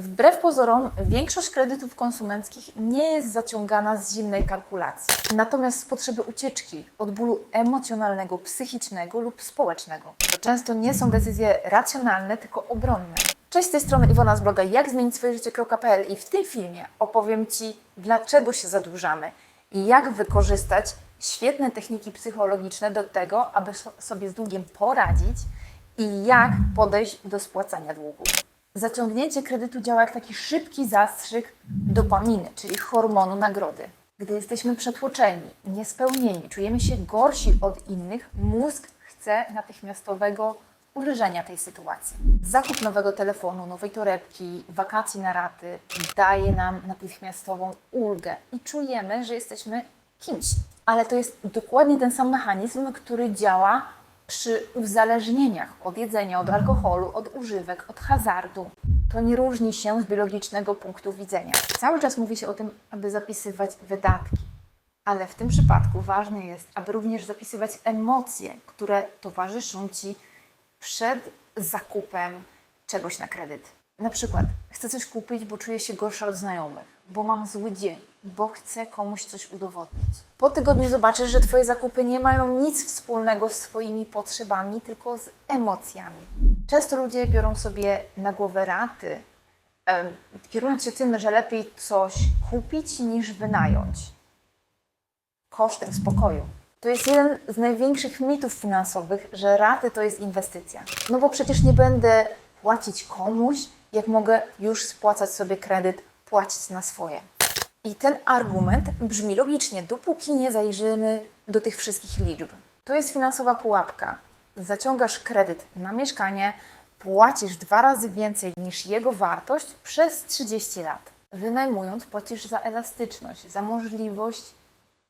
Wbrew pozorom, większość kredytów konsumenckich nie jest zaciągana z zimnej kalkulacji. Natomiast z potrzeby ucieczki od bólu emocjonalnego, psychicznego lub społecznego. To często nie są decyzje racjonalne, tylko obronne. Cześć, z tej strony Iwona z bloga jak zmienić swoje życie.pl i w tym filmie opowiem Ci, dlaczego się zadłużamy i jak wykorzystać świetne techniki psychologiczne do tego, aby so- sobie z długiem poradzić i jak podejść do spłacania długu. Zaciągnięcie kredytu działa jak taki szybki zastrzyk dopaminy, czyli hormonu nagrody. Gdy jesteśmy przetłoczeni, niespełnieni, czujemy się gorsi od innych, mózg chce natychmiastowego uleżenia tej sytuacji. Zakup nowego telefonu, nowej torebki, wakacji na raty daje nam natychmiastową ulgę i czujemy, że jesteśmy kimś. Ale to jest dokładnie ten sam mechanizm, który działa przy uzależnieniach od jedzenia, od alkoholu, od używek, od hazardu. To nie różni się z biologicznego punktu widzenia. Cały czas mówi się o tym, aby zapisywać wydatki. Ale w tym przypadku ważne jest, aby również zapisywać emocje, które towarzyszą Ci przed zakupem czegoś na kredyt. Na przykład, chcę coś kupić, bo czuję się gorsza od znajomych, bo mam zły dzień, bo chcę komuś coś udowodnić. Po tygodniu zobaczysz, że Twoje zakupy nie mają nic wspólnego z Twoimi potrzebami, tylko z emocjami. Często ludzie biorą sobie na głowę raty, kierując się tym, że lepiej coś kupić niż wynająć kosztem spokoju. To jest jeden z największych mitów finansowych, że raty to jest inwestycja. No bo przecież nie będę płacić komuś, jak mogę już spłacać sobie kredyt, płacić na swoje. I ten argument brzmi logicznie, dopóki nie zajrzymy do tych wszystkich liczb. To jest finansowa pułapka. Zaciągasz kredyt na mieszkanie, płacisz dwa razy więcej niż jego wartość przez 30 lat. Wynajmując, płacisz za elastyczność, za możliwość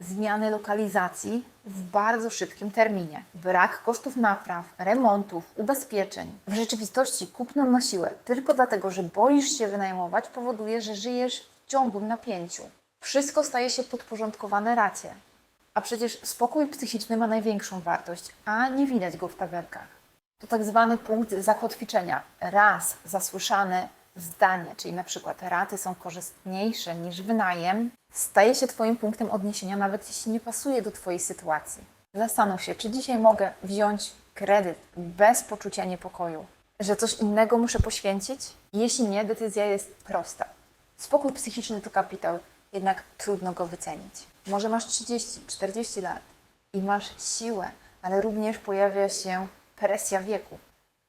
zmiany lokalizacji w bardzo szybkim terminie. Brak kosztów napraw, remontów, ubezpieczeń. W rzeczywistości kupno na siłę tylko dlatego, że boisz się wynajmować powoduje, że żyjesz w ciągłym napięciu. Wszystko staje się podporządkowane racie. A przecież spokój psychiczny ma największą wartość, a nie widać go w tabelkach. To tak zwany punkt zakotwiczenia. Raz zasłyszane zdanie, czyli na przykład raty są korzystniejsze niż wynajem, staje się Twoim punktem odniesienia, nawet jeśli nie pasuje do Twojej sytuacji. Zastanów się, czy dzisiaj mogę wziąć kredyt bez poczucia niepokoju, że coś innego muszę poświęcić? Jeśli nie, decyzja jest prosta. Spokój psychiczny to kapitał, jednak trudno go wycenić. Może masz 30, 40 lat i masz siłę, ale również pojawia się presja wieku.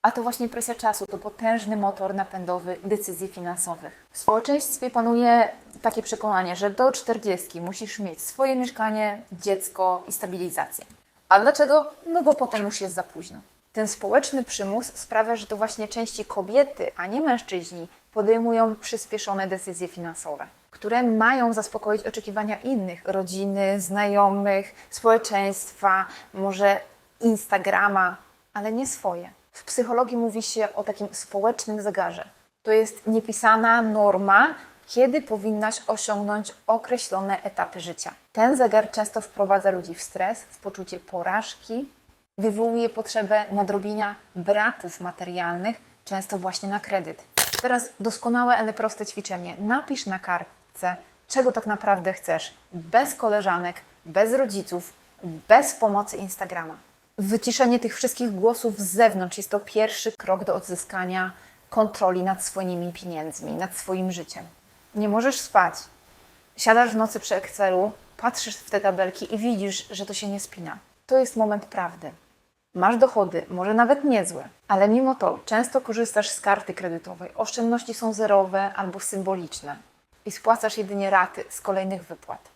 A to właśnie presja czasu to potężny motor napędowy decyzji finansowych. W społeczeństwie panuje takie przekonanie, że do 40 musisz mieć swoje mieszkanie, dziecko i stabilizację. A dlaczego? No bo potem już jest za późno. Ten społeczny przymus sprawia, że to właśnie części kobiety, a nie mężczyźni podejmują przyspieszone decyzje finansowe, które mają zaspokoić oczekiwania innych, rodziny, znajomych, społeczeństwa, może Instagrama, ale nie swoje. W psychologii mówi się o takim społecznym zegarze. To jest niepisana norma, kiedy powinnaś osiągnąć określone etapy życia. Ten zegar często wprowadza ludzi w stres, w poczucie porażki, wywołuje potrzebę nadrobienia braków materialnych, często właśnie na kredyt. Teraz doskonałe, ale proste ćwiczenie. Napisz na kartce, czego tak naprawdę chcesz, bez koleżanek, bez rodziców, bez pomocy Instagrama. Wyciszenie tych wszystkich głosów z zewnątrz jest to pierwszy krok do odzyskania kontroli nad swoimi pieniędzmi, nad swoim życiem. Nie możesz spać. Siadasz w nocy przy Excelu, patrzysz w te tabelki i widzisz, że to się nie spina. To jest moment prawdy. Masz dochody, może nawet niezłe, ale mimo to często korzystasz z karty kredytowej. Oszczędności są zerowe albo symboliczne i spłacasz jedynie raty z kolejnych wypłat.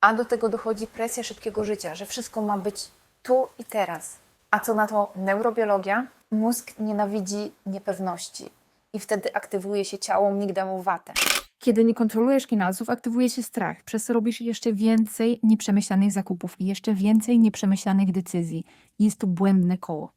A do tego dochodzi presja szybkiego życia, że wszystko ma być tu i teraz. A co na to neurobiologia? Mózg nienawidzi niepewności i wtedy aktywuje się ciało migdałowate. Kiedy nie kontrolujesz finansów, aktywuje się strach, przez co robisz jeszcze więcej nieprzemyślanych zakupów i jeszcze więcej nieprzemyślanych decyzji. Jest to błędne koło.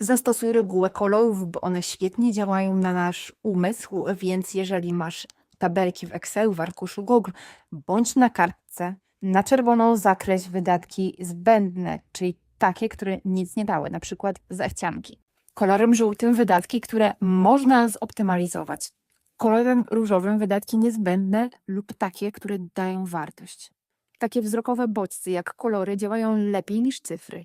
Zastosuj regułę kolorów, bo one świetnie działają na nasz umysł, więc jeżeli masz tabelki w Excelu, w arkuszu Google, bądź na kartce, na czerwono zakreś wydatki zbędne, czyli takie, które nic nie dały, na przykład zachcianki. Kolorem żółtym wydatki, które można zoptymalizować. Kolorem różowym wydatki niezbędne lub takie, które dają wartość. Takie wzrokowe bodźce jak kolory działają lepiej niż cyfry.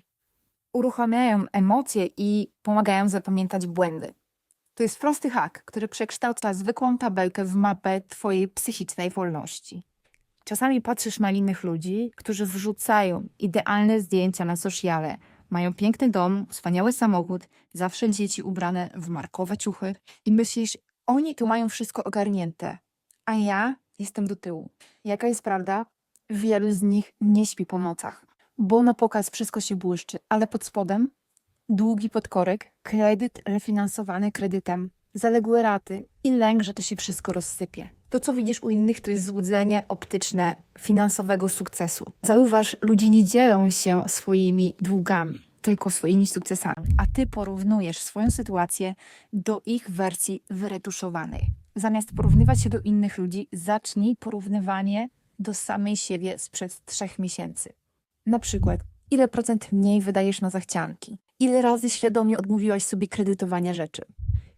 Uruchamiają emocje i pomagają zapamiętać błędy. To jest prosty hak, który przekształca zwykłą tabelkę w mapę twojej psychicznej wolności. Czasami patrzysz na innych ludzi, którzy wrzucają idealne zdjęcia na sociale. Mają piękny dom, wspaniały samochód, zawsze dzieci ubrane w markowe ciuchy i myślisz, oni tu mają wszystko ogarnięte, a ja jestem do tyłu. Jaka jest prawda? Wielu z nich nie śpi po nocach, bo na pokaz wszystko się błyszczy, ale pod spodem długi podkorek, kredyt refinansowany kredytem, zaległe raty i lęk, że to się wszystko rozsypie. To, co widzisz u innych, to jest złudzenie optyczne finansowego sukcesu. Zauważ, ludzie nie dzielą się swoimi długami, tylko swoimi sukcesami, a ty porównujesz swoją sytuację do ich wersji wyretuszowanej. Zamiast porównywać się do innych ludzi, zacznij porównywanie do samej siebie sprzed trzech miesięcy. Na przykład, ile procent mniej wydajesz na zachcianki? Ile razy świadomie odmówiłaś sobie kredytowania rzeczy?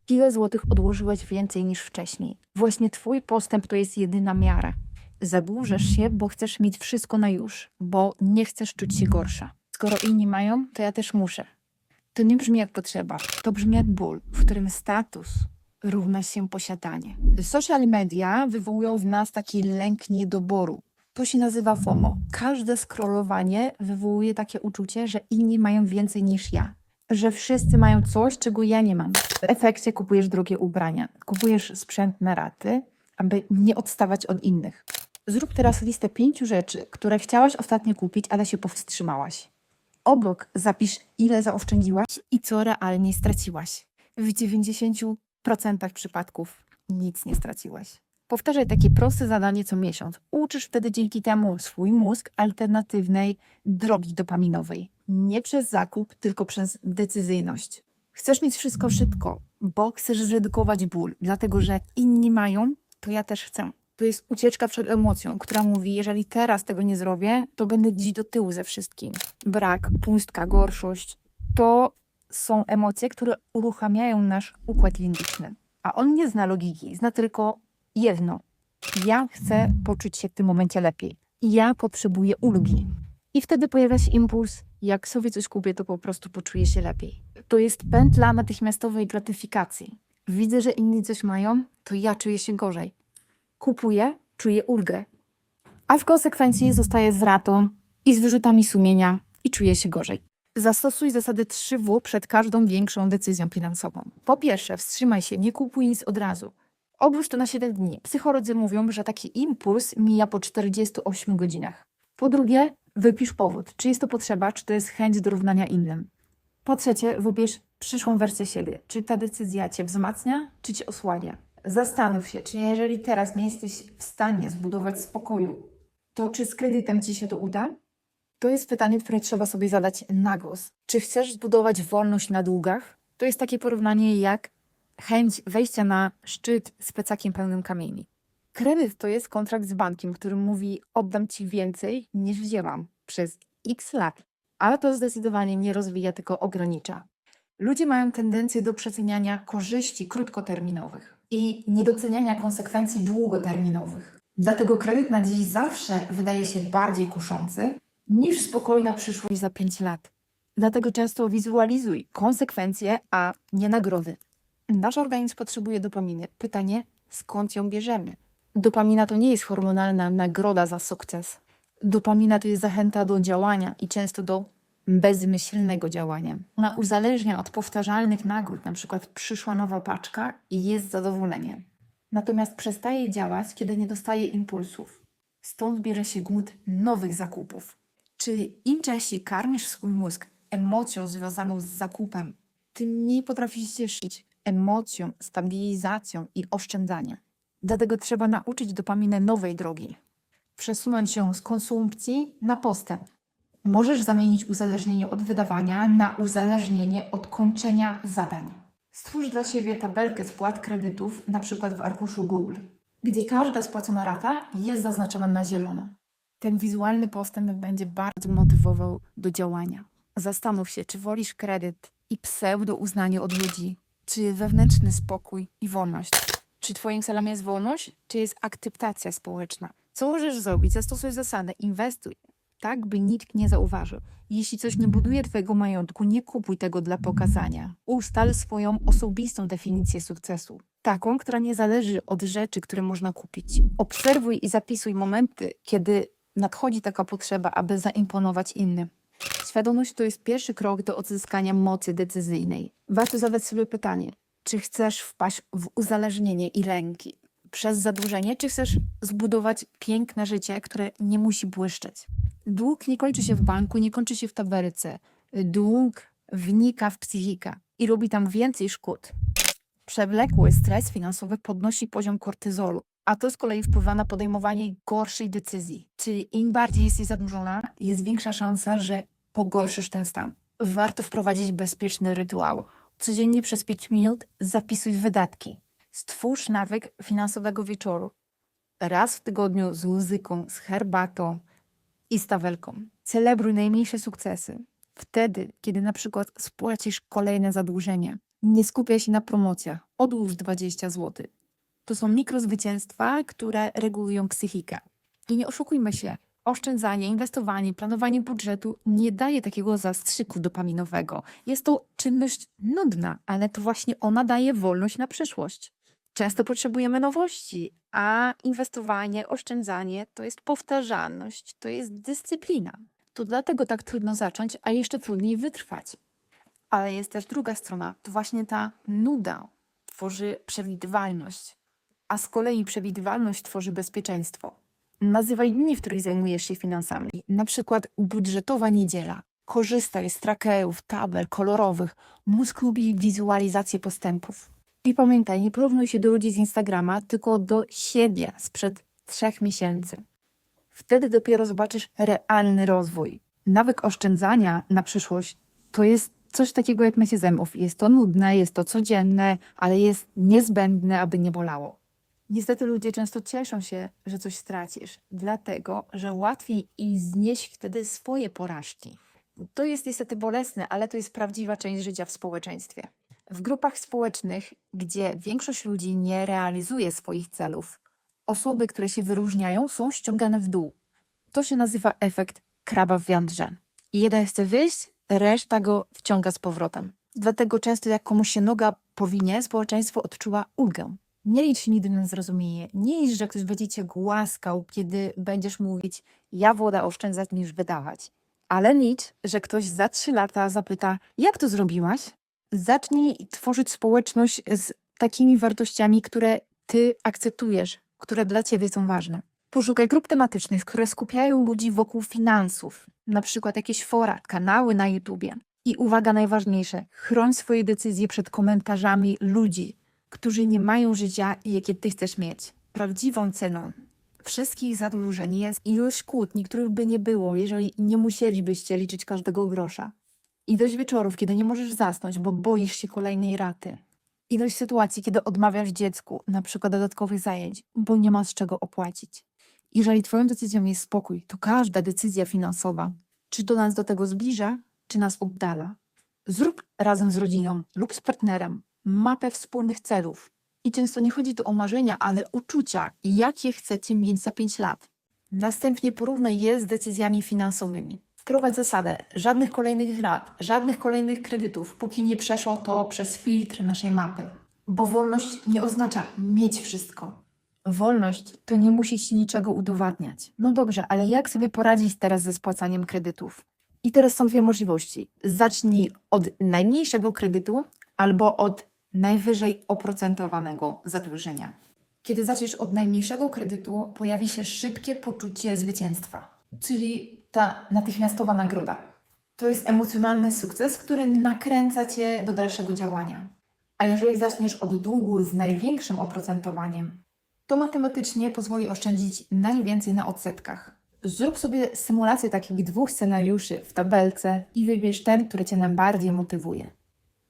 Ile złotych odłożyłaś więcej niż wcześniej? Właśnie twój postęp to jest jedyna miara. Zadłużasz się, bo chcesz mieć wszystko na już, bo nie chcesz czuć się gorsza. Skoro inni mają, to ja też muszę. To nie brzmi jak potrzeba, to brzmi jak ból, w którym status równa się posiadanie. Social media wywołują w nas taki lęk niedoboru. To się nazywa FOMO. Każde scrollowanie wywołuje takie uczucie, że inni mają więcej niż ja. Że wszyscy mają coś, czego ja nie mam. W efekcie kupujesz drogie ubrania, kupujesz sprzęt na raty, aby nie odstawać od innych. Zrób teraz listę pięciu rzeczy, które chciałaś ostatnio kupić, ale się powstrzymałaś. Obok zapisz, ile zaoszczędziłaś i co realnie straciłaś. W 90% przypadków nic nie straciłaś. Powtarzaj takie proste zadanie co miesiąc. Uczysz wtedy dzięki temu swój mózg alternatywnej drogi dopaminowej. Nie przez zakup, tylko przez decyzyjność. Chcesz mieć wszystko szybko, bo chcesz zredukować ból, dlatego że inni mają, to ja też chcę. To jest ucieczka przed emocją, która mówi, jeżeli teraz tego nie zrobię, to będę gdzieś do tyłu ze wszystkim. Brak, pustka, gorszość to są emocje, które uruchamiają nasz układ limbiczny. A on nie zna logiki, zna tylko jedno. Ja chcę poczuć się w tym momencie lepiej. Ja potrzebuję ulgi. I wtedy pojawia się impuls, jak sobie coś kupię, to po prostu poczuję się lepiej. To jest pętla natychmiastowej gratyfikacji. Widzę, że inni coś mają, to ja czuję się gorzej. Kupuję, czuję ulgę. A w konsekwencji zostaję z ratą i z wyrzutami sumienia i czuję się gorzej. Zastosuj zasady 3W przed każdą większą decyzją finansową. Po pierwsze, wstrzymaj się, nie kupuj nic od razu. Odłóż to na 7 dni. Psycholodzy mówią, że taki impuls mija po 48 godzinach. Po drugie, wypisz powód. Czy jest to potrzeba, czy to jest chęć dorównania innym. Po trzecie, wybierz przyszłą wersję siebie. Czy ta decyzja cię wzmacnia, czy cię osłania. Zastanów się, czy jeżeli teraz nie jesteś w stanie zbudować spokoju, to czy z kredytem ci się to uda? To jest pytanie, które trzeba sobie zadać na głos. Czy chcesz zbudować wolność na długach? To jest takie porównanie jak chęć wejścia na szczyt z plecakiem pełnym kamieni. Kredyt to jest kontrakt z bankiem, który mówi: oddam ci więcej niż wzięłam przez x lat. Ale to zdecydowanie nie rozwija, tylko ogranicza. Ludzie mają tendencję do przeceniania korzyści krótkoterminowych i niedoceniania konsekwencji długoterminowych. Dlatego kredyt na dziś zawsze wydaje się bardziej kuszący niż spokojna przyszłość za 5 lat. Dlatego często wizualizuj konsekwencje, a nie nagrody. Nasz organizm potrzebuje dopaminy. Pytanie, skąd ją bierzemy? Dopamina to nie jest hormonalna nagroda za sukces. Dopamina to jest zachęta do działania i często do bezmyślnego działania. Ona uzależnia od powtarzalnych nagród, na przykład przyszła nowa paczka i jest zadowolenie. Natomiast przestaje działać, kiedy nie dostaje impulsów. Stąd bierze się głód nowych zakupów. Czyli im częściej karmisz swój mózg emocją związaną z zakupem, tym mniej potrafisz się szyć emocją, stabilizacją i oszczędzaniem. Dlatego trzeba nauczyć dopaminę nowej drogi. Przesunąć ją z konsumpcji na postęp. Możesz zamienić uzależnienie od wydawania na uzależnienie od kończenia zadań. Stwórz dla siebie tabelkę spłat kredytów, na przykład w arkuszu Google, gdzie każda spłacona rata jest zaznaczona na zielono. Ten wizualny postęp będzie bardzo motywował do działania. Zastanów się, czy wolisz kredyt i pseudo uznanie od ludzi, czy wewnętrzny spokój i wolność. Czy twoim celem jest wolność, czy jest akceptacja społeczna? Co możesz zrobić? Zastosuj zasadę, inwestuj, tak by nikt nie zauważył. Jeśli coś nie buduje twojego majątku, nie kupuj tego dla pokazania. Ustal swoją osobistą definicję sukcesu. Taką, która nie zależy od rzeczy, które można kupić. Obserwuj i zapisuj momenty, kiedy nadchodzi taka potrzeba, aby zaimponować innym. Świadomość to jest pierwszy krok do odzyskania mocy decyzyjnej. Warto zadać sobie pytanie, czy chcesz wpaść w uzależnienie i lęki przez zadłużenie, czy chcesz zbudować piękne życie, które nie musi błyszczeć. Dług nie kończy się w banku, nie kończy się w taberce. Dług wnika w psychikę i robi tam więcej szkód. Przewlekły stres finansowy podnosi poziom kortyzolu, a to z kolei wpływa na podejmowanie gorszej decyzji. Czyli im bardziej jesteś zadłużona, jest większa szansa, że pogorszysz ten stan. Warto wprowadzić bezpieczny rytuał. Codziennie przez 5 minut zapisuj wydatki. Stwórz nawyk finansowego wieczoru. Raz w tygodniu z muzyką, z herbatą i stawelką. Celebruj najmniejsze sukcesy. Wtedy, kiedy na przykład spłacisz kolejne zadłużenie. Nie skupiaj się na promocjach. Odłóż 20 zł. To są mikrozwycięstwa, które regulują psychikę. I nie oszukujmy się, oszczędzanie, inwestowanie, planowanie budżetu nie daje takiego zastrzyku dopaminowego. Jest to czynność nudna, ale to właśnie ona daje wolność na przyszłość. Często potrzebujemy nowości, a inwestowanie, oszczędzanie to jest powtarzalność, to jest dyscyplina. To dlatego tak trudno zacząć, a jeszcze trudniej wytrwać. Ale jest też druga strona, to właśnie ta nuda tworzy przewidywalność, a z kolei przewidywalność tworzy bezpieczeństwo. Nazywaj dni, w których zajmujesz się finansami. Na przykład budżetowa niedziela. Korzystaj z trackerów, tabel kolorowych. Mózg lubi wizualizację postępów. I pamiętaj, nie porównuj się do ludzi z Instagrama, tylko do siebie sprzed trzech miesięcy. Wtedy dopiero zobaczysz realny rozwój. Nawyk oszczędzania na przyszłość to jest coś takiego jak mycie zębów. Jest to nudne, jest to codzienne, ale jest niezbędne, aby nie bolało. Niestety ludzie często cieszą się, że coś stracisz, dlatego że łatwiej i znieść wtedy swoje porażki. To jest niestety bolesne, ale to jest prawdziwa część życia w społeczeństwie. W grupach społecznych, gdzie większość ludzi nie realizuje swoich celów, osoby, które się wyróżniają, są ściągane w dół. To się nazywa efekt kraba w wiandrze. Jeden chce wyjść, reszta go wciąga z powrotem. Dlatego często jak komuś się noga powinie, społeczeństwo odczuwa ulgę. Nie licz nigdy na zrozumienie. Nie licz, że ktoś będzie cię głaskał, kiedy będziesz mówić ja woda oszczędzać niż wydawać. Ale licz, że ktoś za trzy lata zapyta jak to zrobiłaś? Zacznij tworzyć społeczność z takimi wartościami, które ty akceptujesz, które dla ciebie są ważne. Poszukaj grup tematycznych, które skupiają ludzi wokół finansów, na przykład jakieś fora, kanały na YouTubie. I uwaga najważniejsze, chroń swoje decyzje przed komentarzami ludzi, którzy nie mają życia, jakie ty chcesz mieć. Prawdziwą ceną wszystkich zadłużeń jest ilość kłótni, których by nie było, jeżeli nie musielibyście liczyć każdego grosza. Ilość wieczorów, kiedy nie możesz zasnąć, bo boisz się kolejnej raty. Ilość sytuacji, kiedy odmawiasz dziecku, na przykład dodatkowych zajęć, bo nie masz czego opłacić. Jeżeli twoją decyzją jest spokój, to każda decyzja finansowa, czy to nas do tego zbliża, czy nas oddala. Zrób razem z rodziną lub z partnerem mapę wspólnych celów. I często nie chodzi tu o marzenia, ale uczucia, jakie chcecie mieć za 5 lat. Następnie porównaj je z decyzjami finansowymi. Wprowadź zasadę żadnych kolejnych rat, żadnych kolejnych kredytów, póki nie przeszło to przez filtr naszej mapy. Bo wolność nie oznacza mieć wszystko. Wolność to nie musi ci niczego udowadniać. No dobrze, ale jak sobie poradzić teraz ze spłacaniem kredytów? I teraz są dwie możliwości. Zacznij od najmniejszego kredytu albo od najwyżej oprocentowanego zadłużenia. Kiedy zaczniesz od najmniejszego kredytu, pojawi się szybkie poczucie zwycięstwa, czyli ta natychmiastowa nagroda. To jest emocjonalny sukces, który nakręca cię do dalszego działania. A jeżeli zaczniesz od długu z największym oprocentowaniem, to matematycznie pozwoli oszczędzić najwięcej na odsetkach. Zrób sobie symulację takich dwóch scenariuszy w tabelce i wybierz ten, który cię najbardziej motywuje.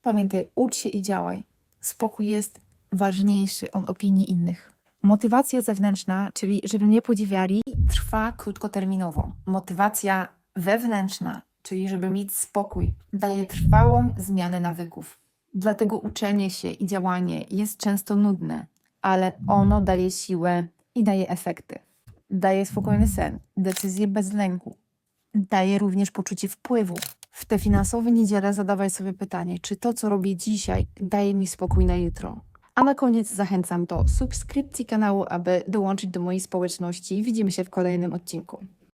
Pamiętaj, ucz się i działaj. Spokój jest ważniejszy od opinii innych. Motywacja zewnętrzna, czyli żeby mnie podziwiali, trwa krótkoterminowo. Motywacja wewnętrzna, czyli żeby mieć spokój, daje trwałą zmianę nawyków. Dlatego uczenie się i działanie jest często nudne, ale ono daje siłę i daje efekty. Daje spokojny sen, decyzje bez lęku. Daje również poczucie wpływu. W te finansowe niedzielę zadawaj sobie pytanie, czy to, co robię dzisiaj, daje mi spokój na jutro. A na koniec zachęcam do subskrypcji kanału, aby dołączyć do mojej społeczności. Widzimy się w kolejnym odcinku.